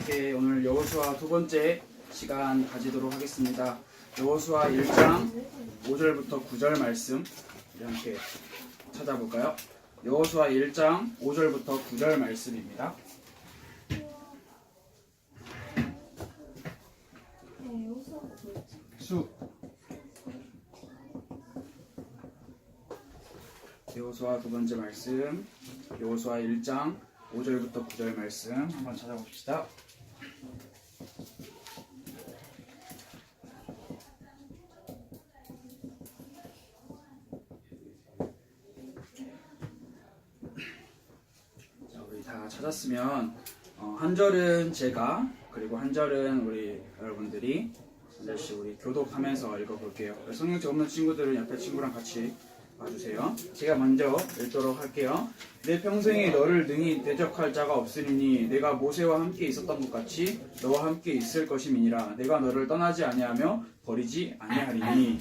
함께 오늘 여호수아 두 번째 시간 가지도록 하겠습니다. 여호수아 1장 5절부터 9절 말씀 우리 함께 찾아볼까요? 여호수아 1장 5절부터 9절 말씀입니다. 수 여호수아 두 번째 말씀 여호수아 1장 5절부터 9절 말씀 한번 찾아봅시다. 자, 찾았으면 어, 한 절은 제가 그리고 한 절은 우리 여러분들이 한 절씩 우리 교독하면서 읽어볼게요. 성경책 없는 친구들은 옆에 친구랑 같이 봐주세요. 제가 먼저 읽도록 할게요. 내 평생에 너를 능히 대적할 자가 없으리니 내가 모세와 함께 있었던 것 같이 너와 함께 있을 것임이니라. 내가 너를 떠나지 아니하며 버리지 아니하리니.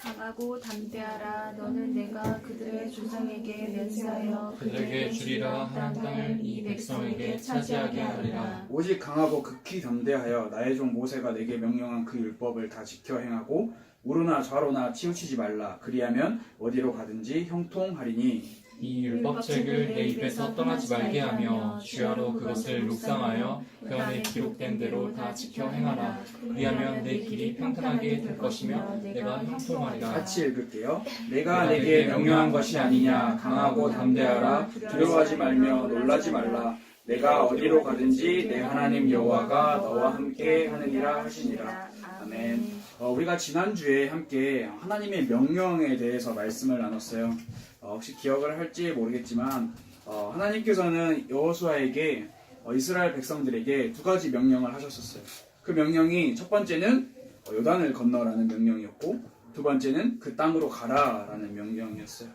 강하고 담대하라 너는 내가 그들의 조상에게 맹세하여 그들에게 주리라 한 땅을 이 백성에게 차지하게 하리라. 오직 강하고 극히 담대하여 나의 종 모세가 내게 명령한 그 율법을 다 지켜 행하고 우르나 좌로나 치우치지 말라. 그리하면 어디로 가든지 형통하리니. 이 율법책을 내 입에서 떠나지 말게 하며 주야로 그것을 묵상하여 그 안에 기록된 대로 다 지켜 행하라. 그리하면 내 길이 평탄하게 될 것이며 내가 형통하리라. 같이 읽을게요. 내가 내게 명령한 것이 아니냐. 강하고 담대하라. 두려워하지 말며 놀라지 말라. 내가 어디로 가든지 내 하나님 여호와가 너와 함께 하느니라 하시니라. 아멘. 어, 우리가 지난주에 함께 하나님의 명령에 대해서 말씀을 나눴어요. 어, 혹시 기억을 할지 모르겠지만 어, 하나님께서는 여호수아에게 어, 이스라엘 백성들에게 두 가지 명령을 하셨었어요. 그 명령이 첫 번째는 어, 요단을 건너라는 명령이었고 두 번째는 그 땅으로 가라라는 명령이었어요.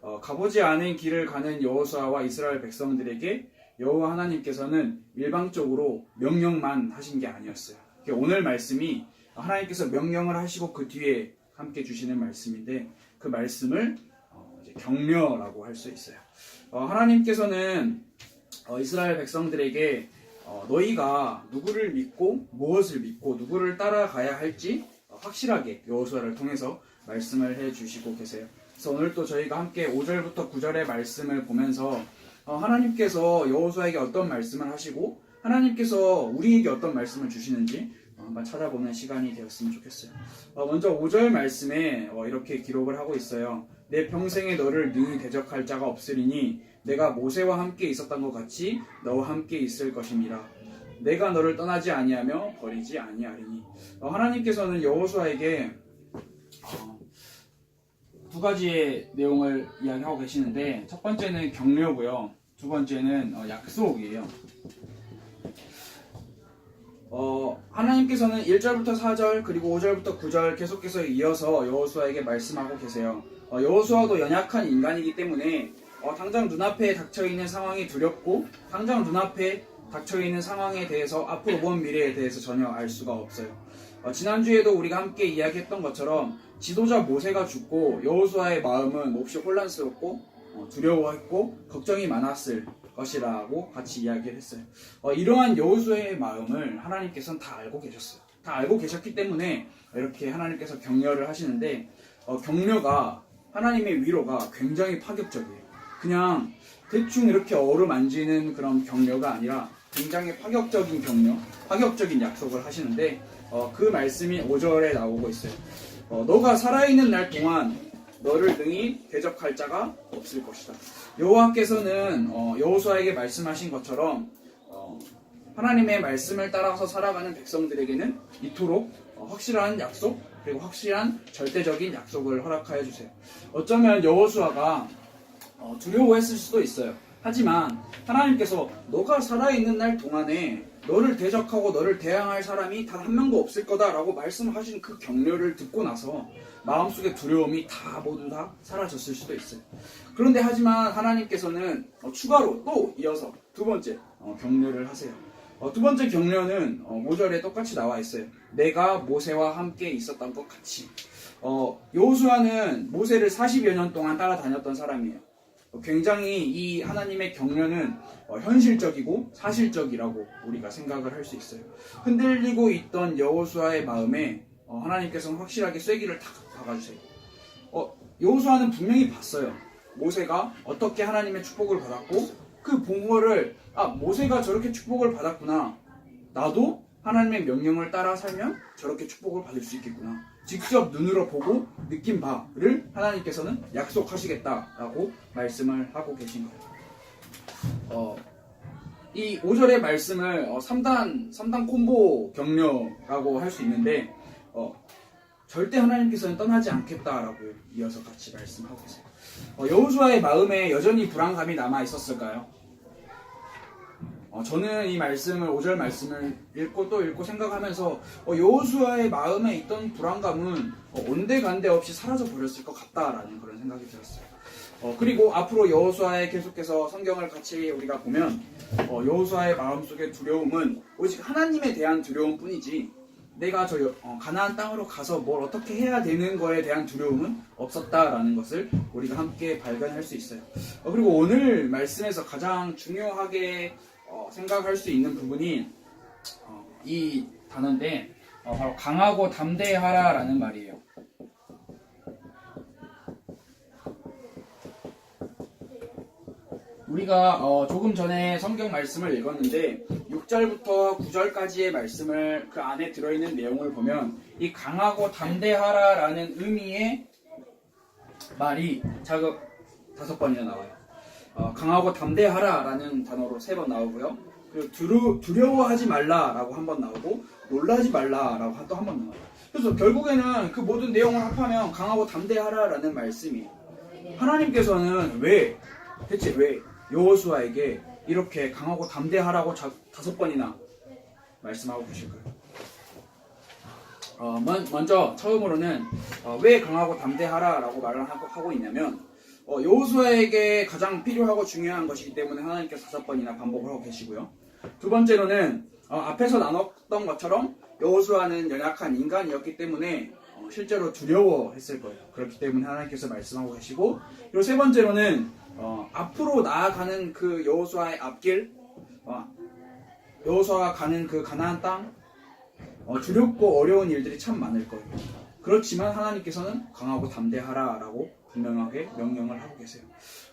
어, 가보지 않은 길을 가는 여호수아와 이스라엘 백성들에게 여호와 하나님께서는 일방적으로 명령만 하신 게 아니었어요. 오늘 말씀이 하나님께서 명령을 하시고 그 뒤에 함께 주시는 말씀인데 그 말씀을 어, 이제 격려라고 할 수 있어요. 어, 하나님께서는 어, 이스라엘 백성들에게 어, 너희가 누구를 믿고 무엇을 믿고 누구를 따라가야 할지 어, 확실하게 여호수아를 통해서 말씀을 해 주시고 계세요. 그래서 오늘 또 저희가 함께 5절부터 9절의 말씀을 보면서 어, 하나님께서 여호수아에게 어떤 말씀을 하시고 하나님께서 우리에게 어떤 말씀을 주시는지 어, 한번 찾아보는 시간이 되었으면 좋겠어요. 어, 먼저 5절 말씀에 어, 이렇게 기록을 하고 있어요. 내 평생에 너를 능히 대적할 자가 없으리니 내가 모세와 함께 있었던 것 같이 너와 함께 있을 것임이라. 내가 너를 떠나지 아니하며 버리지 아니하리니. 어, 하나님께서는 여호수아에게 어, 두 가지의 내용을 이야기하고 계시는데 첫 번째는 격려고요. 두 번째는 어, 약속이에요. 어, 하나님께서는 1절부터 4절 그리고 5절부터 9절 계속해서 이어서 여호수아에게 말씀하고 계세요. 어, 여호수아도 연약한 인간이기 때문에 어, 당장 눈앞에 닥쳐 있는 상황이 두렵고 당장 눈앞에 닥쳐 있는 상황에 대해서 앞으로 먼 미래에 대해서 전혀 알 수가 없어요. 어, 지난주에도 우리가 함께 이야기했던 것처럼 지도자 모세가 죽고 여호수아의 마음은 몹시 혼란스럽고 어, 두려워했고 걱정이 많았을 것이라고 같이 이야기를 했어요. 어, 이러한 여호수아의 마음을 하나님께서는 다 알고 계셨어요. 다 알고 계셨기 때문에 이렇게 하나님께서 격려를 하시는데 어, 격려가 하나님의 위로가 굉장히 파격적이에요. 그냥 대충 이렇게 어루만지는 그런 격려가 아니라 굉장히 파격적인 격려, 파격적인 약속을 하시는데 어, 그 말씀이 5절에 나오고 있어요. 어, 너가 살아있는 날 동안 너를 능히 대적할 자가 없을 것이다. 여호와께서는 어, 여호수아에게 말씀하신 것처럼 어, 하나님의 말씀을 따라서 살아가는 백성들에게는 이토록 어, 확실한 약속 그리고 확실한 절대적인 약속을 허락하여 주세요. 어쩌면 여호수아가 어, 두려워했을 수도 있어요. 하지만 하나님께서 너가 살아있는 날 동안에 너를 대적하고 너를 대항할 사람이 단 한 명도 없을 거다라고 말씀하신 그 격려를 듣고 나서 마음속의 두려움이 다 모두 다 사라졌을 수도 있어요. 그런데 하지만 하나님께서는 어, 추가로 또 이어서 두 번째 어, 격려를 하세요. 어, 두 번째 격려는 어, 5절에 똑같이 나와 있어요. 내가 모세와 함께 있었던 것 같이. 어, 여호수아는 모세를 40여 년 동안 따라다녔던 사람이에요. 굉장히 이 하나님의 격려는 어, 현실적이고 사실적이라고 우리가 생각을 할 수 있어요. 흔들리고 있던 여호수아의 마음에 어, 하나님께서는 확실하게 쐐기를 탁 박아주세요. 어, 여호수아는 분명히 봤어요. 모세가 어떻게 하나님의 축복을 받았고 그 본거를 아 모세가 저렇게 축복을 받았구나. 나도 하나님의 명령을 따라 살면 저렇게 축복을 받을 수 있겠구나. 직접 눈으로 보고 느낀 바를 하나님께서는 약속하시겠다라고 말씀을 하고 계신 거예요. 어, 이 5절의 말씀을 어, 3단, 3단 콤보 격려라고 할 수 있는데, 어, 절대 하나님께서는 떠나지 않겠다라고 이어서 같이 말씀하고 계세요. 어, 여호수아의 마음에 여전히 불안감이 남아 있었을까요? 어, 저는 이 말씀을 5절 말씀을 읽고 또 읽고 생각하면서 어, 여호수아의 마음에 있던 불안감은 어, 온데간데 없이 사라져 버렸을 것 같다라는 그런 생각이 들었어요. 어, 그리고 앞으로 여호수아의 계속해서 성경을 같이 우리가 보면 어, 여호수아의 마음 속의 두려움은 오직 하나님에 대한 두려움뿐이지 내가 저 여- 어, 가나안 땅으로 가서 뭘 어떻게 해야 되는 거에 대한 두려움은 없었다라는 것을 우리가 함께 발견할 수 있어요. 어, 그리고 오늘 말씀에서 가장 중요하게 어, 생각할 수 있는 부분이 어, 이 단어인데 어, 바로 강하고 담대하라라는 말이에요. 우리가 어, 조금 전에 성경 말씀을 읽었는데 6절부터 9절까지의 말씀을 그 안에 들어있는 내용을 보면 이 강하고 담대하라라는 의미의 말이 자극 다섯 번이나 나와요. 어, 강하고 담대하라라는 단어로 세 번 나오고요. 그리고 두려, 두려워하지 말라라고 한 번 나오고 놀라지 말라라고 또 한 번 나와요. 그래서 결국에는 그 모든 내용을 합하면 강하고 담대하라라는 말씀이에요. 하나님께서는 왜 대체 왜 여호수아에게 이렇게 강하고 담대하라고 자- 다섯 번이나 말씀하고 계실까요? 어, 먼, 먼저 처음으로는 어, 왜 강하고 담대하라라고 말을 하고 있냐면 어, 여호수아에게 가장 필요하고 중요한 것이기 때문에 하나님께서 다섯 번이나 반복을 하고 계시고요. 두 번째로는 어, 앞에서 나눴던 것처럼 여호수아는 연약한 인간이었기 때문에 어, 실제로 두려워했을 거예요. 그렇기 때문에 하나님께서 말씀하고 계시고 그리고 세 번째로는 어, 앞으로 나아가는 그 여호수아의 앞길, 어, 여호수아가 가는 그 가나안 땅, 어, 두렵고 어려운 일들이 참 많을 거예요. 그렇지만 하나님께서는 강하고 담대하라라고 분명하게 명령을 하고 계세요.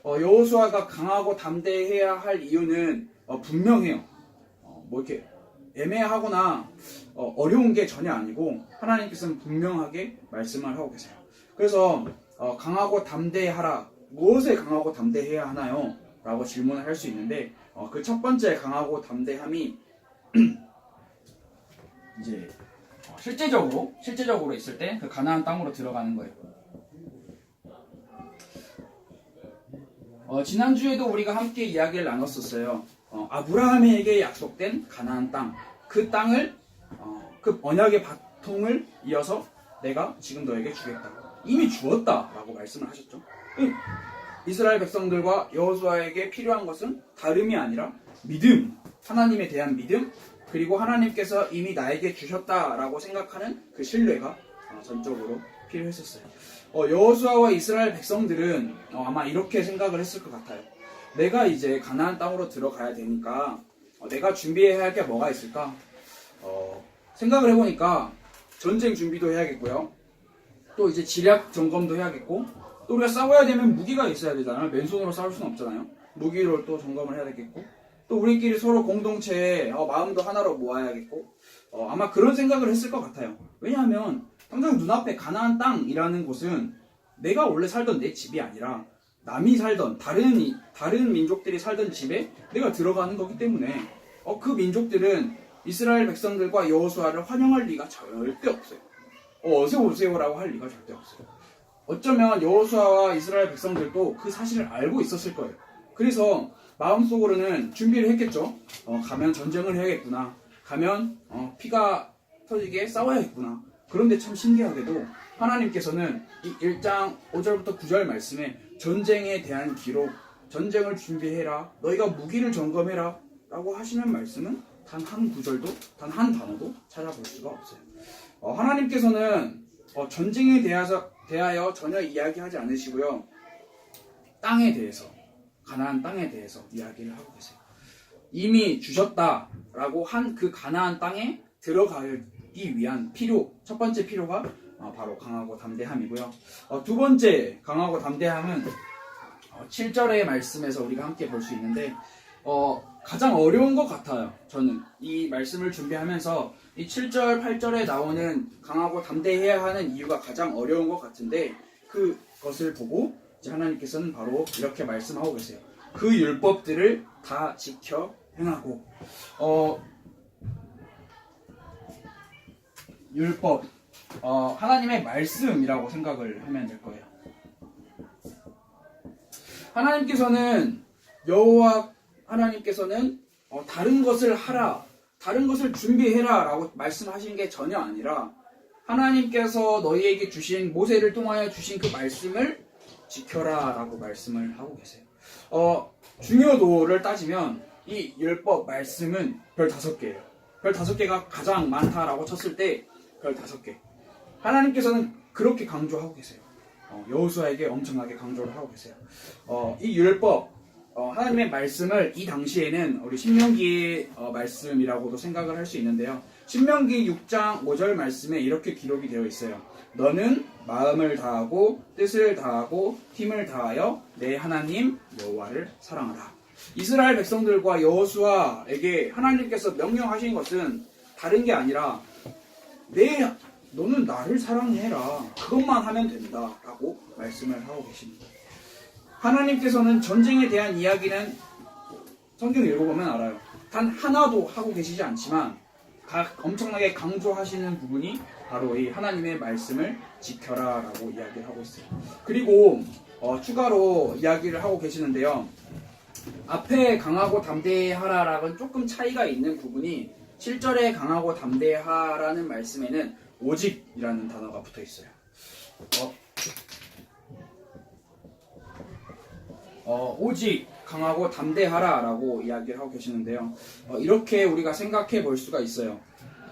어, 여호수아가 강하고 담대해야 할 이유는 어, 분명해요. 어, 뭐 이렇게 애매하거나 어, 어려운 게 전혀 아니고 하나님께서는 분명하게 말씀을 하고 계세요. 그래서 어, 강하고 담대하라 무엇에 강하고 담대해야 하나요? 라고 질문을 할 수 있는데 어, 그 첫 번째 강하고 담대함이 이제 어, 실제적으로 실제적으로 있을 때 그 가나안 땅으로 들어가는 거예요. 어, 지난주에도 우리가 함께 이야기를 나눴었어요. 어, 아브라함에게 약속된 가나안 땅, 그 땅을 어, 그 언약의 바통을 이어서 내가 지금 너에게 주겠다. 이미 주었다라고 말씀을 하셨죠. 음, 이스라엘 백성들과 여호수아에게 필요한 것은 다름이 아니라 믿음, 하나님에 대한 믿음, 그리고 하나님께서 이미 나에게 주셨다라고 생각하는 그 신뢰가 어, 전적으로 필요했었어요. 어, 여호수아와 이스라엘 백성들은 어, 아마 이렇게 생각을 했을 것 같아요. 내가 이제 가나안 땅으로 들어가야 되니까 어, 내가 준비해야 할 게 뭐가 있을까? 어, 생각을 해보니까 전쟁 준비도 해야겠고요. 또 이제 지략 점검도 해야겠고 또 우리가 싸워야 되면 무기가 있어야 되잖아요. 맨손으로 싸울 수는 없잖아요. 무기로 또 점검을 해야 되겠고 또 우리끼리 서로 공동체에 어, 마음도 하나로 모아야겠고 어, 아마 그런 생각을 했을 것 같아요. 왜냐하면 당장 눈앞에 가나안 땅이라는 곳은 내가 원래 살던 내 집이 아니라 남이 살던 다른 이- 다른 민족들이 살던 집에 내가 들어가는 거기 때문에 어, 그 민족들은 이스라엘 백성들과 여호수아를 환영할 리가 절대 없어요. 어, 어서 오세요라고 할 리가 절대 없어요. 어쩌면 여호수아와 이스라엘 백성들도 그 사실을 알고 있었을 거예요. 그래서 마음속으로는 준비를 했겠죠. 어, 가면 전쟁을 해야겠구나. 가면 어, 피가 터지게 싸워야겠구나. 그런데 참 신기하게도 하나님께서는 이 1장 5절부터 9절 말씀에 전쟁에 대한 기록, 전쟁을 준비해라. 너희가 무기를 점검해라. 라고 하시는 말씀은 단 한 구절도, 단 한 단어도 찾아볼 수가 없어요. 어, 하나님께서는 어, 전쟁에 대해서, 대하여 전혀 이야기하지 않으시고요. 땅에 대해서, 가나안 땅에 대해서 이야기를 하고 계세요. 이미 주셨다라고 한 그 가나안 땅에 들어가기 위한 필요 첫 번째 필요가 어, 바로 강하고 담대함이고요. 어, 두 번째 강하고 담대함은 어, 7절의 말씀에서 우리가 함께 볼 수 있는데 어, 가장 어려운 것 같아요. 저는 이 말씀을 준비하면서 이 7절, 8절에 나오는 강하고 담대해야 하는 이유가 가장 어려운 것 같은데 그것을 보고 이제 하나님께서는 바로 이렇게 말씀하고 계세요. 그 율법들을 다 지켜 행하고 어, 율법 어, 하나님의 말씀이라고 생각을 하면 될 거예요. 하나님께서는 여호와 하나님께서는 어, 다른 것을 하라, 다른 것을 준비해라 라고 말씀하신 게 전혀 아니라 하나님께서 너희에게 주신 모세를 통하여 주신 그 말씀을 지켜라 라고 말씀을 하고 계세요. 어, 중요도를 따지면 이 율법 말씀은 별 다섯 개예요. 별 다섯 개가 가장 많다라고 쳤을 때 별 다섯 개. 하나님께서는 그렇게 강조하고 계세요. 어, 여호수아에게 엄청나게 강조를 하고 계세요. 어, 이 율법 어, 하나님의 말씀을 이 당시에는 우리 신명기 어, 말씀이라고도 생각을 할 수 있는데요. 신명기 6장 5절 말씀에 이렇게 기록이 되어 있어요. 너는 마음을 다하고 뜻을 다하고 힘을 다하여 내 하나님 여호와를 사랑하라. 이스라엘 백성들과 여호수아에게 하나님께서 명령하신 것은 다른 게 아니라 내 너는 나를 사랑해라. 그것만 하면 된다라고 말씀을 하고 계십니다. 하나님께서는 전쟁에 대한 이야기는 성경 읽어보면 알아요. 단 하나도 하고 계시지 않지만 각 엄청나게 강조하시는 부분이 바로 이 하나님의 말씀을 지켜라라고 이야기를 하고 있어요. 그리고 어, 추가로 이야기를 하고 계시는데요. 앞에 강하고 담대하라랑은 조금 차이가 있는 부분이 7절에 강하고 담대하라는 말씀에는 오직이라는 단어가 붙어 있어요. 어, 어, 오직 강하고 담대하라라고 이야기를 하고 계시는데요. 어, 이렇게 우리가 생각해 볼 수가 있어요.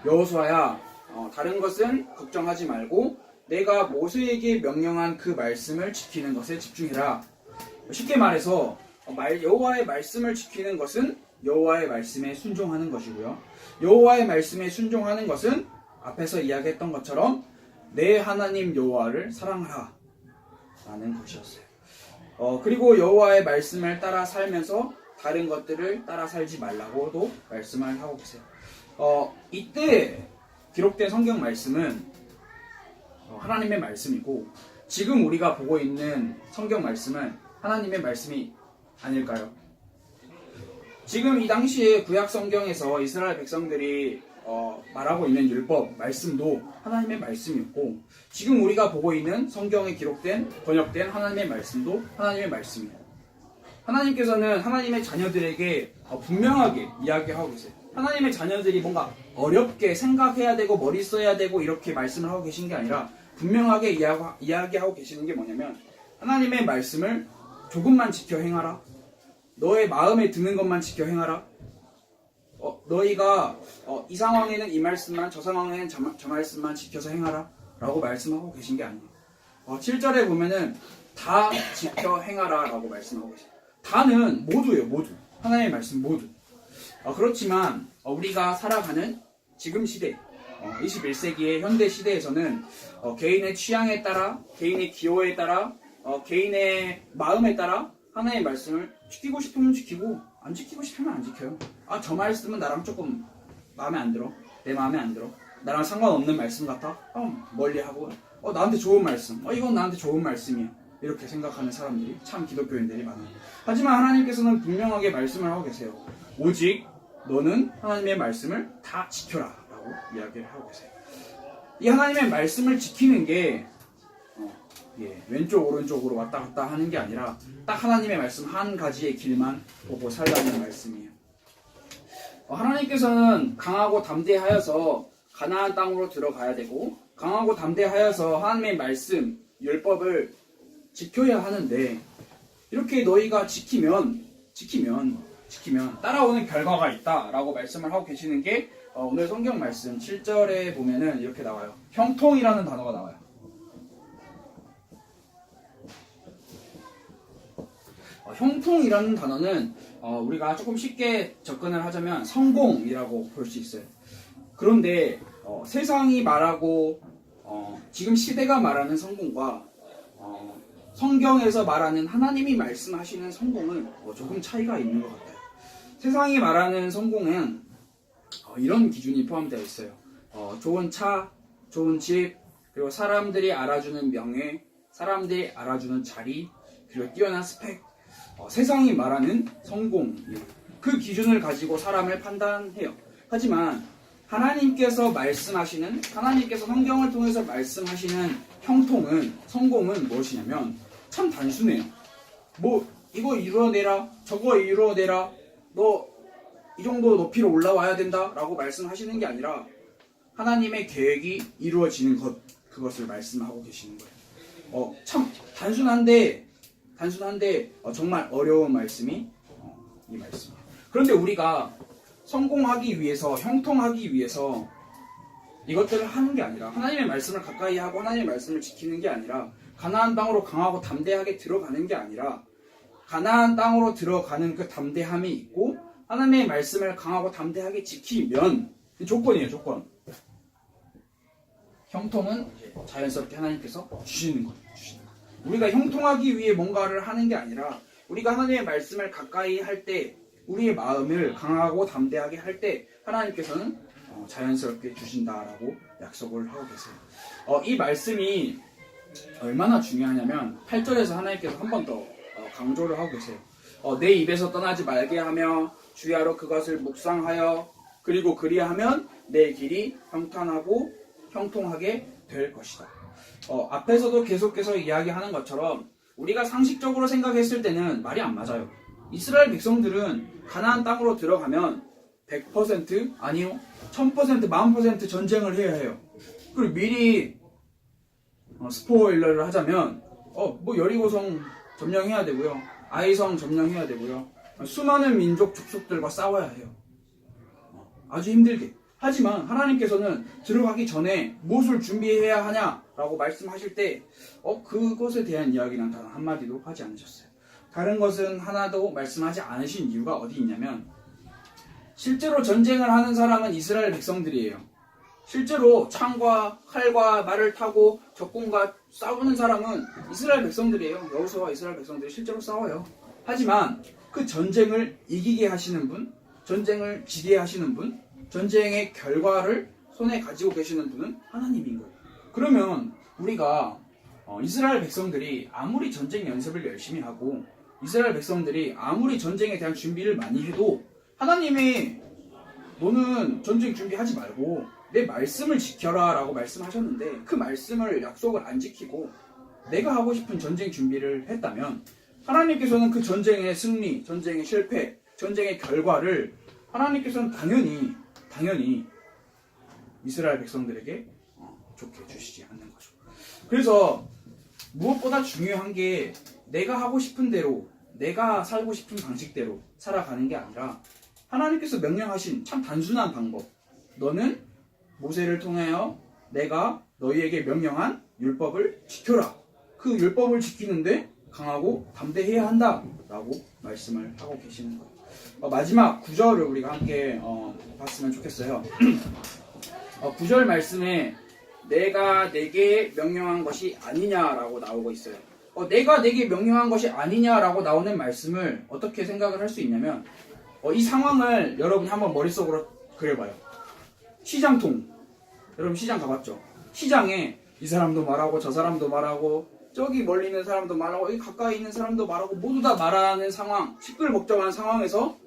여호수아야, 어, 다른 것은 걱정하지 말고 내가 모세에게 명령한 그 말씀을 지키는 것에 집중해라. 쉽게 말해서 어, 말- 여호와의 말씀을 지키는 것은 여호와의 말씀에 순종하는 것이고요. 여호와의 말씀에 순종하는 것은 앞에서 이야기했던 것처럼 내 하나님 여호와를 사랑하라 라는 것이었어요. 어, 그리고 여호와의 말씀을 따라 살면서 다른 것들을 따라 살지 말라고도 말씀을 하고 계세요. 어, 이때 기록된 성경 말씀은 어, 하나님의 말씀이고 지금 우리가 보고 있는 성경 말씀은 하나님의 말씀이 아닐까요? 지금 이 당시에 구약 성경에서 이스라엘 백성들이 어, 말하고 있는 율법 말씀도 하나님의 말씀이었고 지금 우리가 보고 있는 성경에 기록된 번역된 하나님의 말씀도 하나님의 말씀이에요. 하나님께서는 하나님의 자녀들에게 어, 분명하게 이야기하고 계세요. 하나님의 자녀들이 뭔가 어렵게 생각해야 되고 머리 써야 되고 이렇게 말씀을 하고 계신 게 아니라 분명하게 이야기- 이야기하고 계시는 게 뭐냐면 하나님의 말씀을 조금만 지켜 행하라. 너의 마음에 드는 것만 지켜 행하라. 어, 너희가 어, 이 상황에는 이 말씀만 저 상황에는 저, 마- 저 말씀만 지켜서 행하라 라고 말씀하고 계신 게 아니에요. 어, 7절에 보면은 다 지켜 행하라 라고 말씀하고 계세요. 다는 모두예요 모두. 하나님의 말씀 모두. 어, 그렇지만 어, 우리가 살아가는 지금 시대 어, 21세기의 현대 시대에서는 어, 개인의 취향에 따라 개인의 기호에 따라 어, 개인의 마음에 따라 하나님의 말씀을 지키고 싶으면 지키고 안 지키고 싶으면 안 지켜요. 아 저 말씀은 나랑 조금 마음에 안 들어. 내 마음에 안 들어. 나랑 상관없는 말씀 같아. 어, 멀리 하고 어 나한테 좋은 말씀. 어 이건 나한테 좋은 말씀이야. 이렇게 생각하는 사람들이 참 기독교인들이 많아요. 하지만 하나님께서는 분명하게 말씀을 하고 계세요. 오직 너는 하나님의 말씀을 다 지켜라 라고 이야기를 하고 계세요. 이 하나님의 말씀을 지키는 게 어, 예, 왼쪽 오른쪽으로 왔다 갔다 하는 게 아니라 딱 하나님의 말씀 한 가지의 길만 보고 살라는 말씀이에요. 어, 하나님께서는 강하고 담대하여서 가나안 땅으로 들어가야 되고 강하고 담대하여서 하나님의 말씀 율법을 지켜야 하는데 이렇게 너희가 지키면 지키면 지키면 따라오는 결과가 있다라고 말씀을 하고 계시는 게 어, 오늘 성경 말씀 7절에 보면은 이렇게 나와요. 형통이라는 단어가 나와요. 어, 형통이라는 단어는 어, 우리가 조금 쉽게 접근을 하자면 성공이라고 볼 수 있어요. 그런데 어, 세상이 말하고 어, 지금 시대가 말하는 성공과 어, 성경에서 말하는 하나님이 말씀하시는 성공은 어, 조금 차이가 있는 것 같아요. 세상이 말하는 성공은 어, 이런 기준이 포함되어 있어요. 어, 좋은 차, 좋은 집, 그리고 사람들이 알아주는 명예, 사람들이 알아주는 자리, 그리고 뛰어난 스펙, 어, 세상이 말하는 성공, 그 기준을 가지고 사람을 판단해요. 하지만 하나님께서 말씀하시는, 하나님께서 성경을 통해서 말씀하시는 형통은, 성공은 무엇이냐면 참 단순해요. 뭐, 이거 이루어내라, 저거 이루어내라, 너 이 정도 높이로 올라와야 된다 라고 말씀하시는 게 아니라 하나님의 계획이 이루어지는 것 그것을 말씀하고 계시는 거예요. 어, 참 단순한데 단순한데 어, 정말 어려운 말씀이 어, 이 말씀이에요. 그런데 우리가 성공하기 위해서 형통하기 위해서 이것들을 하는 게 아니라 하나님의 말씀을 가까이 하고 하나님의 말씀을 지키는 게 아니라 가나안 땅으로 강하고 담대하게 들어가는 게 아니라 가나안 땅으로 들어가는 그 담대함이 있고 하나님의 말씀을 강하고 담대하게 지키면 조건이에요 조건 형통은 자연스럽게 하나님께서 주시는 거예요 주시는 거. 우리가 형통하기 위해 뭔가를 하는 게 아니라 우리가 하나님의 말씀을 가까이 할 때 우리의 마음을 강하고 담대하게 할 때 하나님께서는 어, 자연스럽게 주신다라고 약속을 하고 계세요 어, 이 말씀이 얼마나 중요하냐면 8절에서 하나님께서 한 번 더 강조를 하고 계세요 어, 내 입에서 떠나지 말게 하며 주야로 그것을 묵상하여 그리고 그리하면 내 길이 평탄하고 형통하게 될 것이다. 어, 앞에서도 계속해서 이야기하는 것처럼 우리가 상식적으로 생각했을 때는 말이 안 맞아요. 이스라엘 백성들은 가나안 땅으로 들어가면 100% 아니요 1000%만 퍼센트 전쟁을 해야 해요. 그리고 미리 어, 스포일러를 하자면 어뭐 여리고성 점령해야 되고요. 아이성 점령해야 되고요. 수많은 민족 족속들과 싸워야 해요. 어, 아주 힘들게. 하지만 하나님께서는 들어가기 전에 무엇을 준비해야 하냐라고 말씀하실 때, 어, 그것에 대한 이야기는 단 한마디도 하지 않으셨어요. 다른 것은 하나도 말씀하지 않으신 이유가 어디 있냐면, 실제로 전쟁을 하는 사람은 이스라엘 백성들이에요. 실제로 창과 칼과 말을 타고 적군과 싸우는 사람은 이스라엘 백성들이에요. 여호수아와 이스라엘 백성들이 실제로 싸워요. 하지만 그 전쟁을 이기게 하시는 분, 전쟁을 지게 하시는 분, 전쟁의 결과를 손에 가지고 계시는 분은 하나님인 거예요. 그러면 우리가 어, 이스라엘 백성들이 아무리 전쟁 연습을 열심히 하고 이스라엘 백성들이 아무리 전쟁에 대한 준비를 많이 해도 하나님이 너는 전쟁 준비하지 말고 내 말씀을 지켜라 라고 말씀하셨는데 그 말씀을 약속을 안 지키고 내가 하고 싶은 전쟁 준비를 했다면 하나님께서는 그 전쟁의 승리, 전쟁의 실패, 전쟁의 결과를 하나님께서는 당연히 당연히 이스라엘 백성들에게 어, 좋게 주시지 않는 거죠. 그래서 무엇보다 중요한 게 내가 하고 싶은 대로 내가 살고 싶은 방식대로 살아가는 게 아니라 하나님께서 명령하신 참 단순한 방법. 너는 모세를 통하여 내가 너희에게 명령한 율법을 지켜라. 그 율법을 지키는데 강하고 담대해야 한다 라고 말씀을 하고 계시는 거예요. 어, 마지막 구절을 우리가 함께 어, 봤으면 좋겠어요. 어, 9절 말씀에 내가 내게 명령한 것이 아니냐라고 나오고 있어요. 어, 내가 내게 명령한 것이 아니냐라고 나오는 말씀을 어떻게 생각을 할 수 있냐면 어, 이 상황을 여러분이 한번 머릿속으로 그려봐요. 시장통. 여러분 시장 가봤죠? 시장에 이 사람도 말하고 저 사람도 말하고 저기 멀리 있는 사람도 말하고 여기 가까이 있는 사람도 말하고 모두 다 말하는 상황, 시끌벅적한 상황에서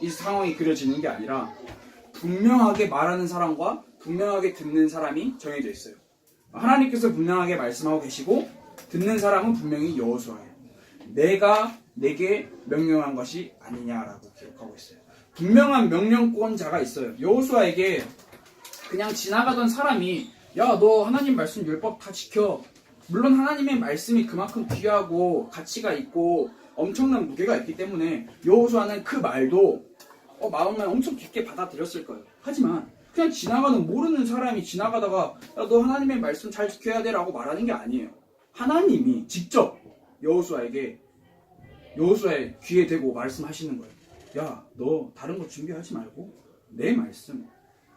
이 상황이 그려지는 게 아니라 분명하게 말하는 사람과 분명하게 듣는 사람이 정해져 있어요. 하나님께서 분명하게 말씀하고 계시고 듣는 사람은 분명히 여호수아예요. 내가 내게 명령한 것이 아니냐라고 기록하고 있어요. 분명한 명령권자가 있어요. 여호수아에게 그냥 지나가던 사람이 야 너 하나님 말씀 율법 다 지켜. 물론 하나님의 말씀이 그만큼 귀하고 가치가 있고 엄청난 무게가 있기 때문에 여호수아는 그 말도 어, 마음에 엄청 깊게 받아들였을 거예요. 하지만 그냥 지나가는 모르는 사람이 지나가다가 야, 너 하나님의 말씀 잘 지켜야 돼라고 말하는 게 아니에요. 하나님이 직접 여호수아에게 여호수아의 귀에 대고 말씀하시는 거예요. 야, 너 다른 거 준비하지 말고 내 말씀,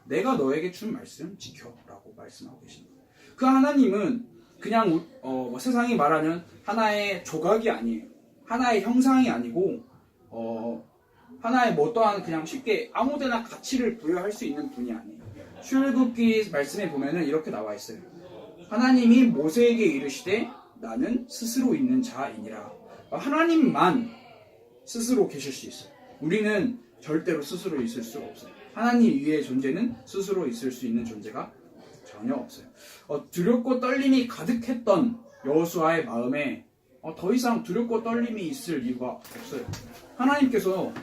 내가 너에게 준 말씀 지켜라고 말씀하고 계십니다. 그 하나님은 그냥 우- 어, 뭐 세상이 말하는 하나의 조각이 아니에요. 하나의 형상이 아니고 어, 하나의 뭐 또한 그냥 쉽게 아무데나 가치를 부여할 수 있는 분이 아니에요. 출애굽기 말씀에 보면은 이렇게 나와 있어요. 하나님이 모세에게 이르시되 나는 스스로 있는 자이니라. 하나님만 스스로 계실 수 있어요. 우리는 절대로 스스로 있을 수가 없어요. 하나님 위의 존재는 스스로 있을 수 있는 존재가 전혀 없어요. 어, 두렵고 떨림이 가득했던 여호수아의 마음에 어, 더 이상 두렵고 떨림이 있을 이유가 없어요. 하나님께서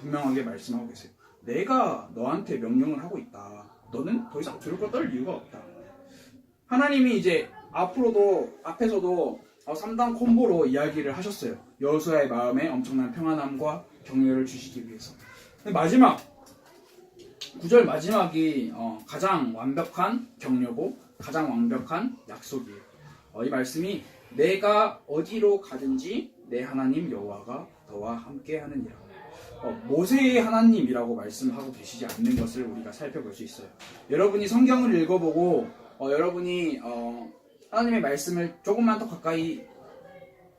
분명하게 말씀하고 계세요. 내가 너한테 명령을 하고 있다. 너는 더 이상 두렵고 떨 이유가 없다. 하나님이 이제 앞으로도 앞에서도 어, 3단 콤보로 이야기를 하셨어요. 여호수아의 마음에 엄청난 평안함과 격려를 주시기 위해서. 마지막 9절 마지막이 어, 가장 완벽한 격려고 가장 완벽한 약속이에요. 어, 이 말씀이 내가 어디로 가든지 내 하나님 여호와가 너와 함께 하느니라. 어, 모세의 하나님이라고 말씀하고 계시지 않는 것을 우리가 살펴볼 수 있어요. 여러분이 성경을 읽어보고 어, 여러분이 어, 하나님의 말씀을 조금만 더 가까이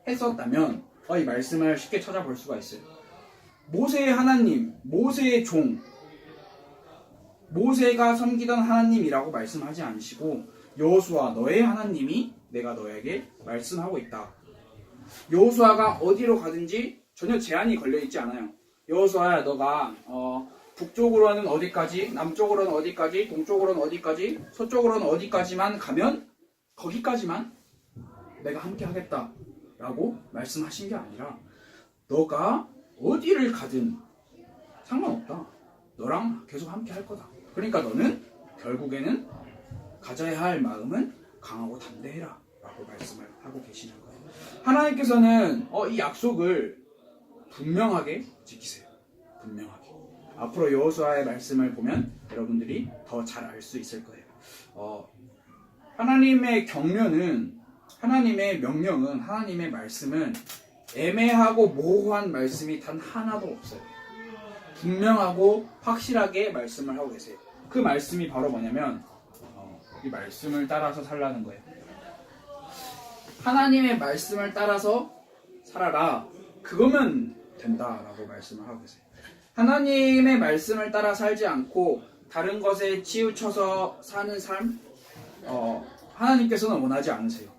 했었다면 어, 이 말씀을 쉽게 찾아볼 수가 있어요. 모세의 하나님, 모세의 종, 모세가 섬기던 하나님이라고 말씀하지 않으시고 여호수아 너의 하나님이 내가 너에게 말씀하고 있다. 여호수아가 어디로 가든지 전혀 제한이 걸려 있지 않아요. 여호수아야 너가 어, 북쪽으로는 어디까지, 남쪽으로는 어디까지, 동쪽으로는 어디까지, 서쪽으로는 어디까지만 가면 거기까지만 내가 함께 하겠다라고 말씀하신 게 아니라 너가 어디를 가든 상관없다. 너랑 계속 함께 할 거다. 그러니까 너는 결국에는 가져야 할 마음은 강하고 담대해라. 라고 말씀을 하고 계시는 거예요. 하나님께서는 어, 이 약속을 분명하게 지키세요. 분명하게. 앞으로 여호수아의 말씀을 보면 여러분들이 더 잘 알 수 있을 거예요. 어, 하나님의 격려는 하나님의 명령은 하나님의 말씀은 애매하고 모호한 말씀이 단 하나도 없어요. 분명하고 확실하게 말씀을 하고 계세요. 그 말씀이 바로 뭐냐면 어, 이 말씀을 따라서 살라는 거예요. 하나님의 말씀을 따라서 살아라. 그거면 된다라고 말씀을 하고 계세요. 하나님의 말씀을 따라 살지 않고 다른 것에 치우쳐서 사는 삶, 어, 하나님께서는 원하지 않으세요.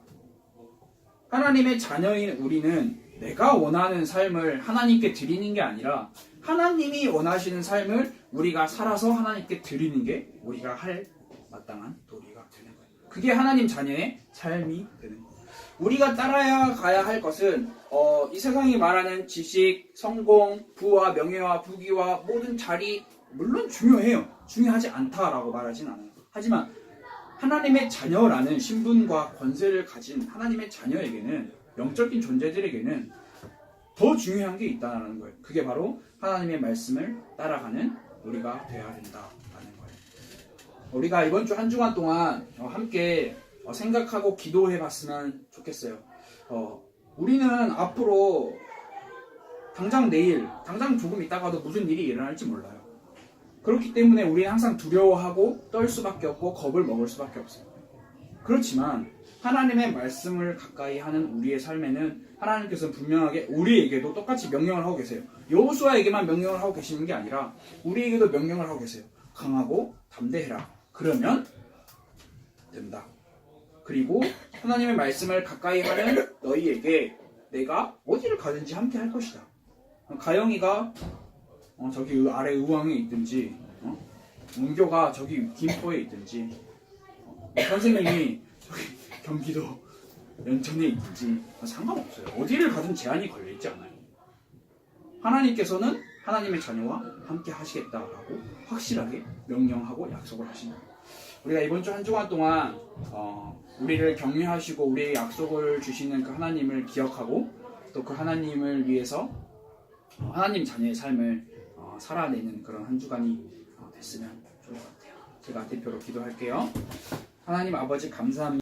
하나님의 자녀인 우리는 내가 원하는 삶을 하나님께 드리는 게 아니라 하나님이 원하시는 삶을 우리가 살아서 하나님께 드리는 게 우리가 할 마땅한 도리가 되는 거예요. 그게 하나님 자녀의 삶이 되는 거예요. 우리가 따라야 가야 할 것은 어, 이 세상이 말하는 지식, 성공, 부와 명예와 부귀와 모든 자리 물론 중요해요. 중요하지 않다라고 말하진 않아요. 하지만 하나님의 자녀라는 신분과 권세를 가진 하나님의 자녀에게는 영적인 존재들에게는 더 중요한 게 있다는 거예요. 그게 바로 하나님의 말씀을 따라가는 우리가 되어야 된다라는 거예요. 우리가 이번 주 한 주간 동안 어, 함께 어, 생각하고 기도해 봤으면 좋겠어요. 어, 우리는 앞으로 당장 내일, 당장 조금 있다가도 무슨 일이 일어날지 몰라요. 그렇기 때문에 우리는 항상 두려워하고 떨 수밖에 없고 겁을 먹을 수밖에 없어요. 그렇지만 하나님의 말씀을 가까이 하는 우리의 삶에는 하나님께서는 분명하게 우리에게도 똑같이 명령을 하고 계세요. 여호수아에게만 명령을 하고 계시는 게 아니라 우리에게도 명령을 하고 계세요. 강하고 담대해라. 그러면 된다. 그리고 하나님의 말씀을 가까이 하는 너희에게 내가 어디를 가든지 함께 할 것이다. 가영이가 어, 저기 의- 아래 의왕에 있든지 어? 문교가 저기 김포에 있든지 어, 선생님이 저기 경기도 연천에 있든지 어, 상관없어요. 어디를 가든 제한이 걸려 있지 않아요. 하나님께서는 하나님의 자녀와 함께 하시겠다라고 확실하게 명령하고 약속을 하신다. 우리가 이번 주 한 주간 동안 어, 우리를 격려하시고 우리의 약속을 주시는 그 하나님을 기억하고 또 그 하나님을 위해서 어, 하나님 자녀의 삶을 어, 살아내는 그런 한 주간이 어, 됐으면 좋을 것 같아요. 제가 대표로 기도할게요. 하나님 아버지 감사합니다.